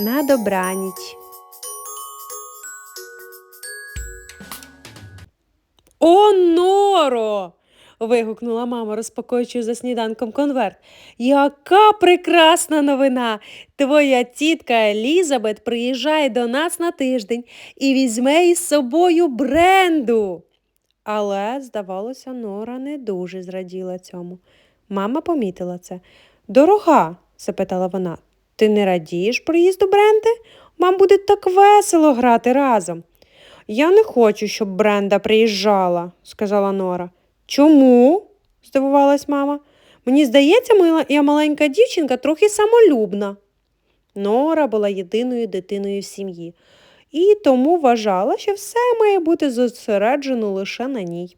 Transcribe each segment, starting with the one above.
на добраніч. О, Норо! вигукнула мама, розпакуючи за сніданком конверт. Яка прекрасна новина! Твоя тітка Елізабет приїжджає до нас на тиждень і візьме із собою бренду. Але, здавалося, Нора не дуже зраділа цьому. Мама помітила це. Дорога, запитала вона, ти не радієш приїзду Бренди? Вам буде так весело грати разом. Я не хочу, щоб Бренда приїжджала, сказала Нора. Чому? здивувалась мама. Мені здається, я маленька дівчинка трохи самолюбна. Нора була єдиною дитиною в сім'ї і тому вважала, що все має бути зосереджено лише на ній.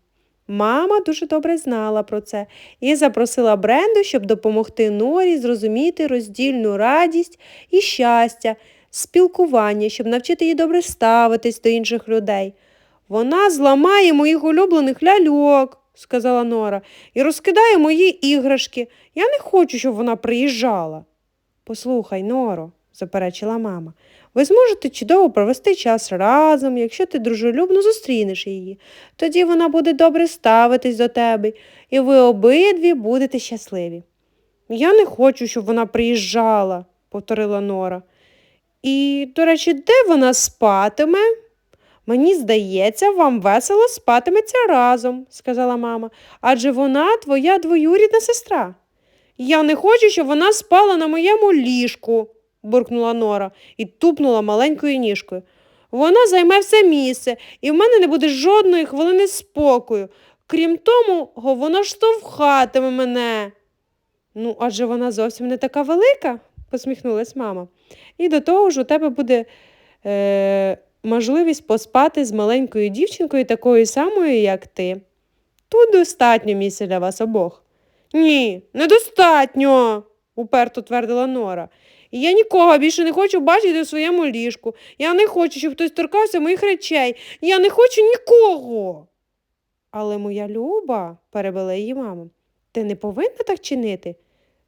Мама дуже добре знала про це і запросила Бренду, щоб допомогти Норі зрозуміти роздільну радість і щастя, спілкування, щоб навчити її добре ставитись до інших людей. Вона зламає моїх улюблених ляльок, сказала Нора, і розкидає мої іграшки. Я не хочу, щоб вона приїжджала. Послухай, Норо, заперечила мама, ви зможете чудово провести час разом, якщо ти дружелюбно зустрінеш її. Тоді вона буде добре ставитись до тебе, і ви обидві будете щасливі. Я не хочу, щоб вона приїжджала, повторила Нора. І, до речі, де вона спатиме? Мені здається, вам весело спатиметься разом, сказала мама, адже вона твоя двоюрідна сестра. Я не хочу, щоб вона спала на моєму ліжку, буркнула Нора і тупнула маленькою ніжкою. Вона займе все місце, і в мене не буде жодної хвилини спокою. Крім тому, го, вона штовхатиме мене. Ну, адже вона зовсім не така велика, посміхнулась мама. І до того ж у тебе буде е, можливість поспати з маленькою дівчинкою такою самою, як ти. Тут достатньо місця для вас обох. Ні, недостатньо, уперто твердила Нора. І я нікого більше не хочу бачити у своєму ліжку. Я не хочу, щоб хтось торкався моїх речей. Я не хочу нікого. Але моя люба, перебила її мама, ти не повинна так чинити.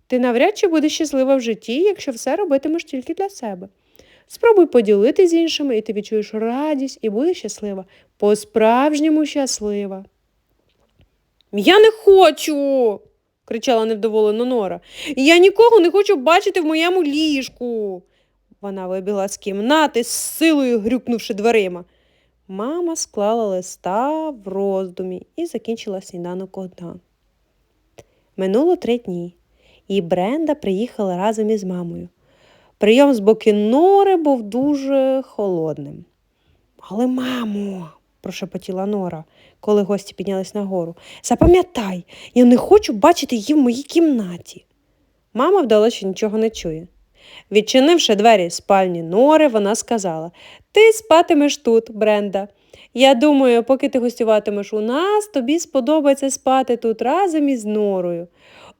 Ти навряд чи будеш щаслива в житті, якщо все робитимеш тільки для себе. Спробуй поділити з іншими, і ти відчуєш радість і будеш щаслива, по-справжньому щаслива. Я не хочу, кричала невдоволено Нора. Я нікого не хочу бачити в моєму ліжку. Вона вибігла з кімнати, з силою грюкнувши дверима. Мама склала листа в роздумі і закінчила сніданок одна. Минуло три дні, і Бренда приїхала разом із мамою. Прийом з боки Нори був дуже холодним. Але, мамо, прошепотіла Нора, коли гості піднялись нагору, запам'ятай, я не хочу бачити її в моїй кімнаті. Мама вдала, що нічого не чує. Відчинивши двері спальні Нори, вона сказала Ти спатимеш тут, Бренда. Я думаю, поки ти гостюватимеш у нас, тобі сподобається спати тут разом із Норою.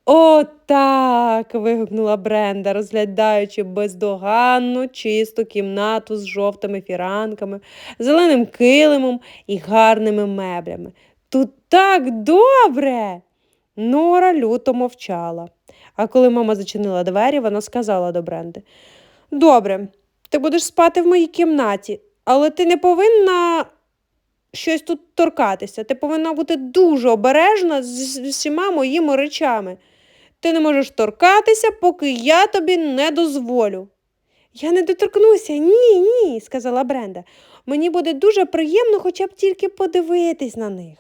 О, так. вигукнула Бренда, розглядаючи бездоганну чисту кімнату з жовтими фіранками, зеленим килимом і гарними меблями. Тут так добре. Нора люто мовчала. А коли мама зачинила двері, вона сказала до Бренди Добре, ти будеш спати в моїй кімнаті, але ти не повинна щось тут торкатися. Ти повинна бути дуже обережна з всіма моїми речами. Ти не можеш торкатися, поки я тобі не дозволю. Я не доторкнуся, ні, ні, сказала Бренда. Мені буде дуже приємно хоча б тільки подивитись на них.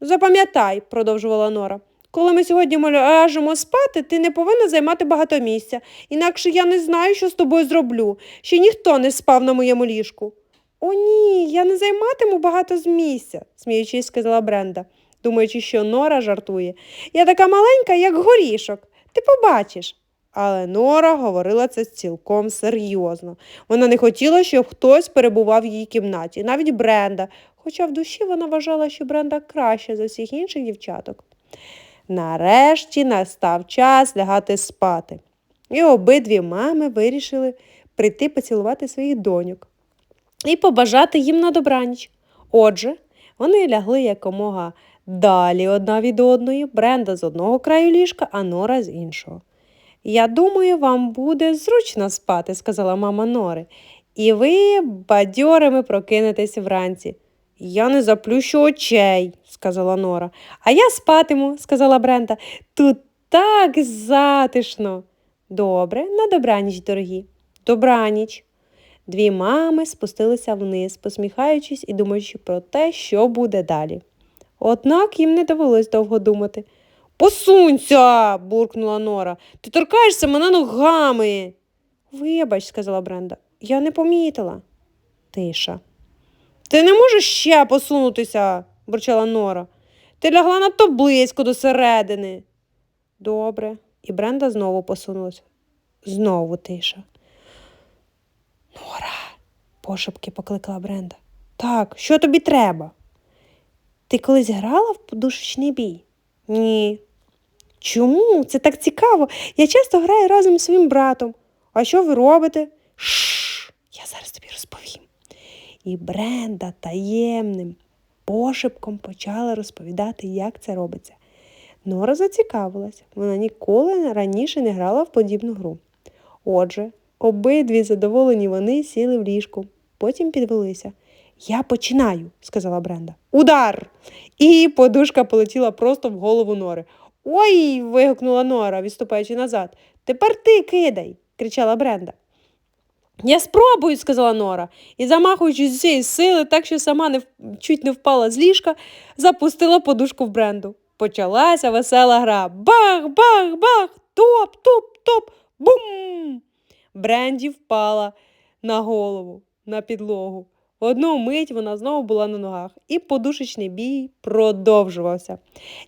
Запам'ятай, продовжувала Нора, коли ми сьогодні ляжемо спати, ти не повинна займати багато місця, інакше я не знаю, що з тобою зроблю. Ще ніхто не спав на моєму ліжку. О, ні, я не займатиму багато з місця, сміючись, сказала Бренда думаючи, що Нора жартує. Я така маленька, як горішок. Ти побачиш. Але Нора говорила це цілком серйозно. Вона не хотіла, щоб хтось перебував в її кімнаті, навіть Бренда, хоча в душі вона вважала, що Бренда краща за всіх інших дівчаток. Нарешті настав час лягати спати. І обидві мами вирішили прийти поцілувати своїх доньок і побажати їм на добраніч. Отже, вони лягли якомога Далі одна від одної, Бренда з одного краю ліжка, а Нора з іншого. Я думаю, вам буде зручно спати, сказала мама Нори, і ви бадьорими прокинетесь вранці. Я не заплющу очей, сказала Нора. А я спатиму, сказала Бренда. Тут так затишно. Добре, на добраніч, дорогі. Добраніч. Дві мами спустилися вниз, посміхаючись і думаючи про те, що буде далі. Однак їм не довелось довго думати. Посунься, буркнула Нора. Ти торкаєшся мене ногами. Вибач, сказала Бренда, я не помітила. Тиша. Ти не можеш ще посунутися, бурчала Нора. Ти лягла надто близько до середини. Добре. І Бренда знову посунулася. Знову тиша. Нора, пошепки покликала Бренда. Так, що тобі треба? Ти колись грала в подушечний бій? Ні. Чому? Це так цікаво. Я часто граю разом з своїм братом. А що ви робите? Шш, я зараз тобі розповім. І Бренда таємним пошепком почала розповідати, як це робиться. Нора зацікавилась. Вона ніколи раніше не грала в подібну гру. Отже, обидві задоволені вони сіли в ліжку, потім підвелися. Я починаю, сказала Бренда. Удар! І подушка полетіла просто в голову Нори. Ой. вигукнула Нора, відступаючи назад. Тепер ти кидай, кричала Бренда. Я спробую, сказала Нора, і, замахуючись з усієї сили, так що сама не, чуть не впала з ліжка, запустила подушку в Бренду. Почалася весела гра. Бах, бах, бах, топ, топ, топ, бум! Бренді впала на голову, на підлогу. В одну мить вона знову була на ногах, і подушечний бій продовжувався.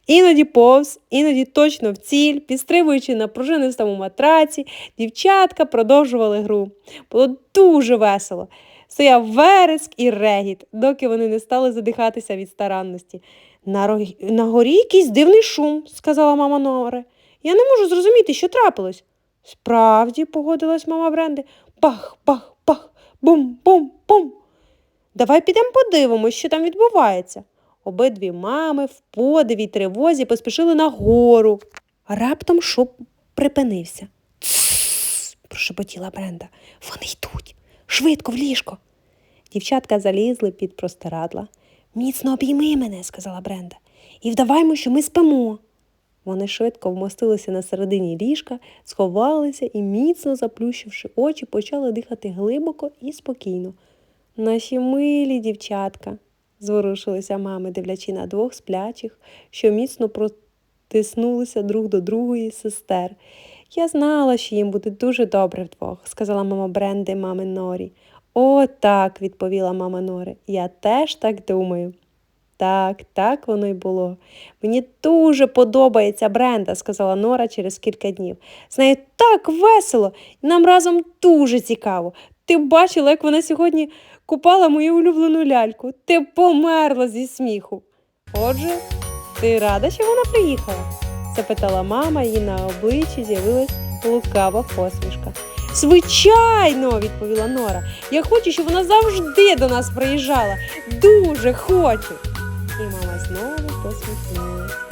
Іноді повз, іноді точно в ціль, підстрибуючи на пружинистому матраці, дівчатка продовжували гру. Було дуже весело. Стояв вереск і регіт, доки вони не стали задихатися від старанності. На, рогі- на горі якийсь дивний шум, сказала мама Норе. Я не можу зрозуміти, що трапилось. Справді, погодилась мама Бренди. Бах, бах, бах, бум, бум, бум. Давай підемо подивимось, що там відбувається. Обидві мами в подиві й тривозі поспішили нагору. Раптом шум припинився. Тссс, прошепотіла Бренда. Вони йдуть. Швидко в ліжко. Дівчатка залізли під простирадла. Міцно обійми мене, сказала Бренда, і вдаваймо, що ми спимо. Вони швидко вмостилися на середині ліжка, сховалися і, міцно заплющивши очі, почали дихати глибоко і спокійно. Наші милі дівчатка, зворушилися мами, дивлячи на двох сплячих, що міцно протиснулися друг до другої сестер. Я знала, що їм буде дуже добре вдвох, сказала мама Бренди мами Норі. О, так, відповіла мама Нори. Я теж так думаю. Так, так воно й було. Мені дуже подобається Бренда, сказала Нора через кілька днів. З нею так весело, нам разом дуже цікаво. Ти бачила, як вона сьогодні купала мою улюблену ляльку. Ти померла зі сміху. Отже, ти рада, що вона приїхала? запитала мама, і на обличчі з'явилась лукава посмішка. Звичайно, відповіла Нора. Я хочу, щоб вона завжди до нас приїжджала. Дуже хочу. І мама знову посміхнулась.